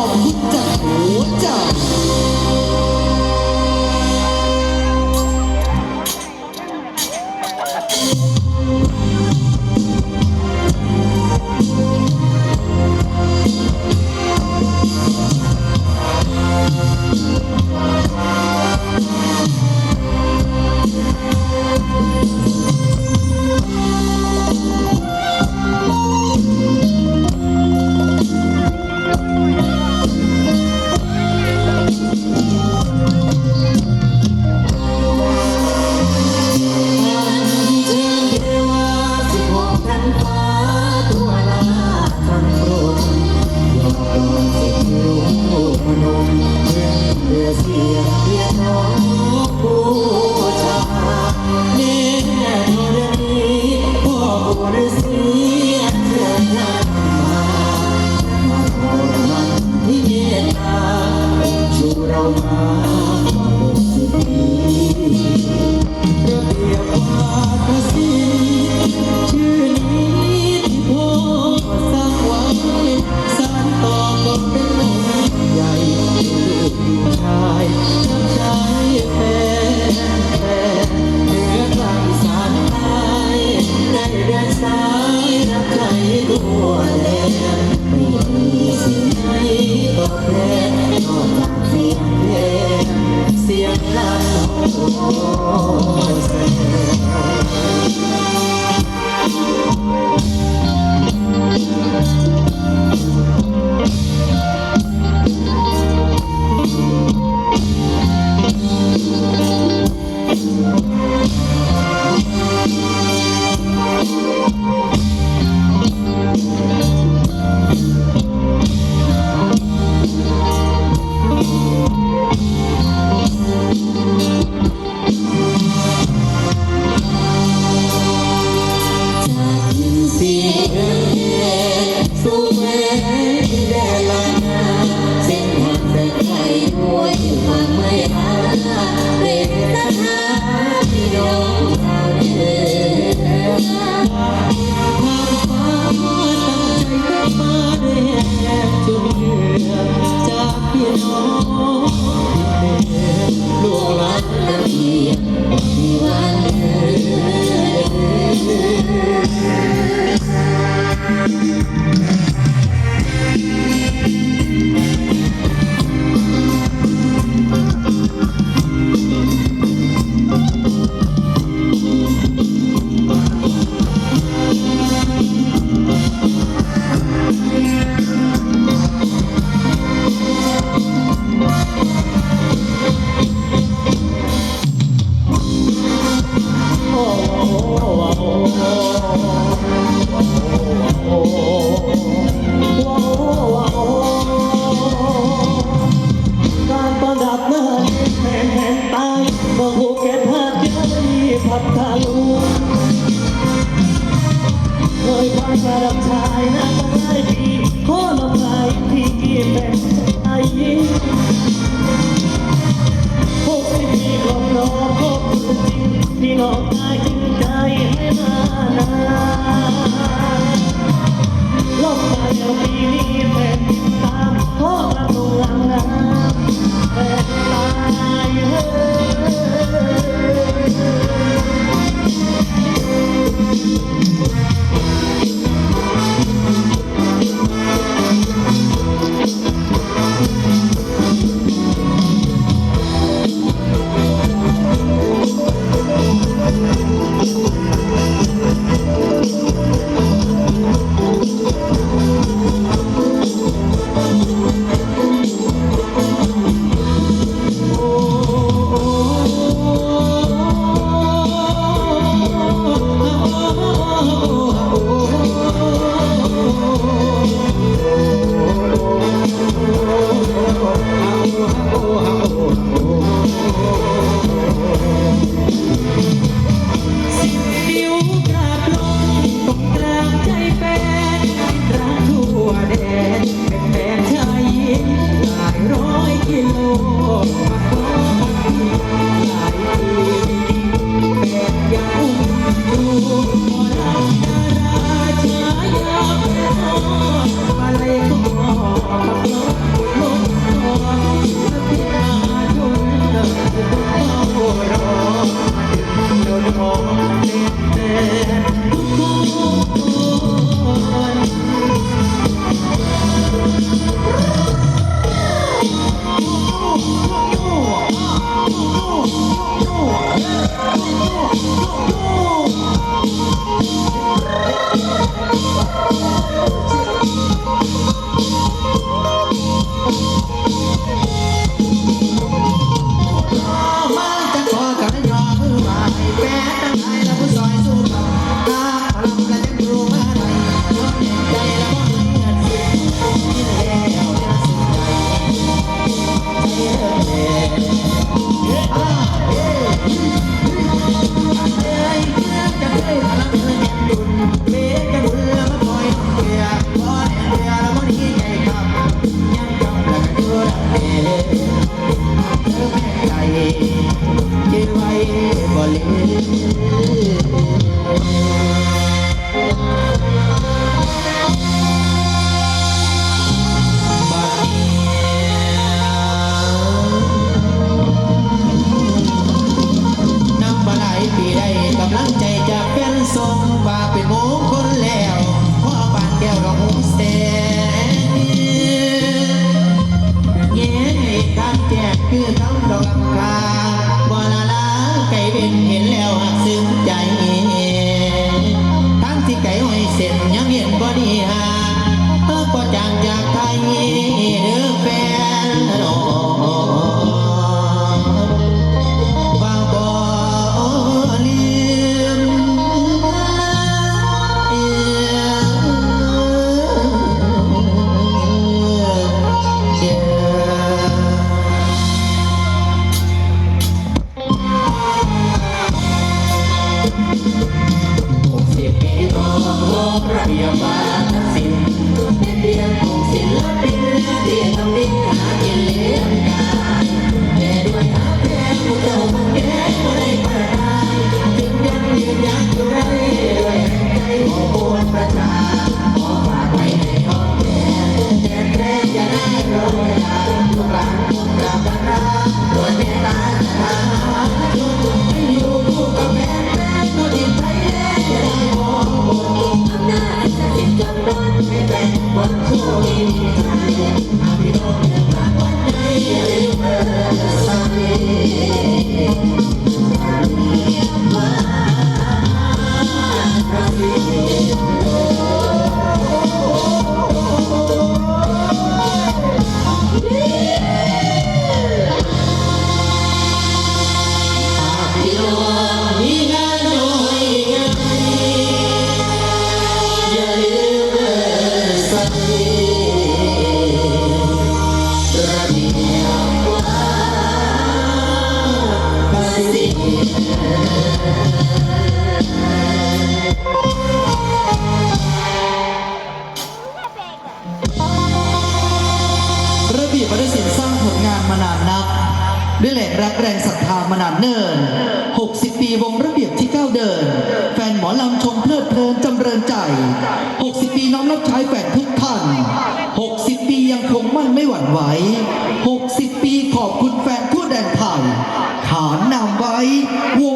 อบคุณจากหัวใจ ลูกรักเพียวัน ทะลุ พริสินสร้างผลงานมานานนัก ด้วยแหลรแรักแรงศรัทธามานานเนิ่น 60 ปีวงระเบียบที่ก้าวเดิน แฟนหมอลำชมเพลิดเพลินจำเริญใจ 60 ปีน้องนับใช้แฝดทุกท่าน 60 ปียังคงมั่นไม่หวั่นไหว 60 ปีขอบคุณแฟนทั่วแดนไทยขานนำไว้วง